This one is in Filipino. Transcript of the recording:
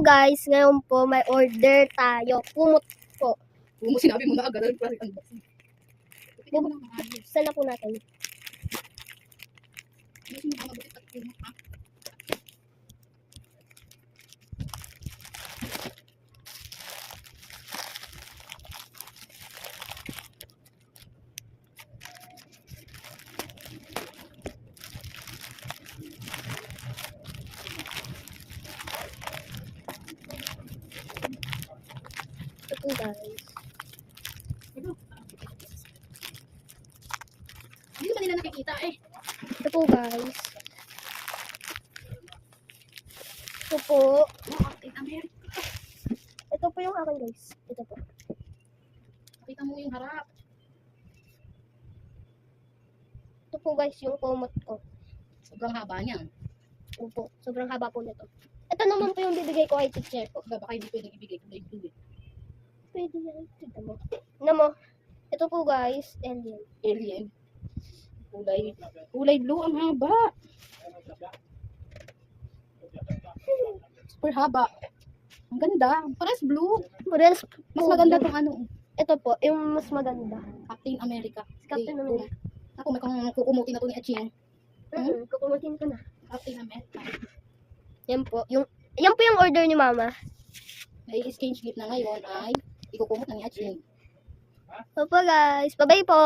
guys, ngayon po may order tayo. Kumot po. Kung sinabi mo na agad, ano klase unboxing? Mo na na po natin? Mo mga mabuti at kumot, ha? Po guys. Hindi naman nila nakikita eh. Ito po guys. Ito po. Oh. Ito po yung akin guys. Ito po. Nakita mo yung harap. Ito po guys yung kumot ko. Sobrang haba niya. Ito po. Sobrang haba po nito. Ito naman po yung bibigay ko kay teacher ko. Baka hindi pwedeng ibigay kulay blue eh. Pwede yan. Tignan mo. Tignan mo. Ito po guys. Alien. Alien. Kulay, kulay blue ang haba. Super haba. Ang ganda. Pares blue. Parehas Mas maganda tong ano, Ito po. Yung mas maganda. Captain America. Captain Eh, America. Ako may kung kukumutin na to ni Aching. Mm-hmm. Kukumutin ko na. Captain America. Yan po. Yung, yan po yung order ni mama. May exchange gift na ngayon ay ikukumot na ni Aching. Opo guys. Bye-bye po.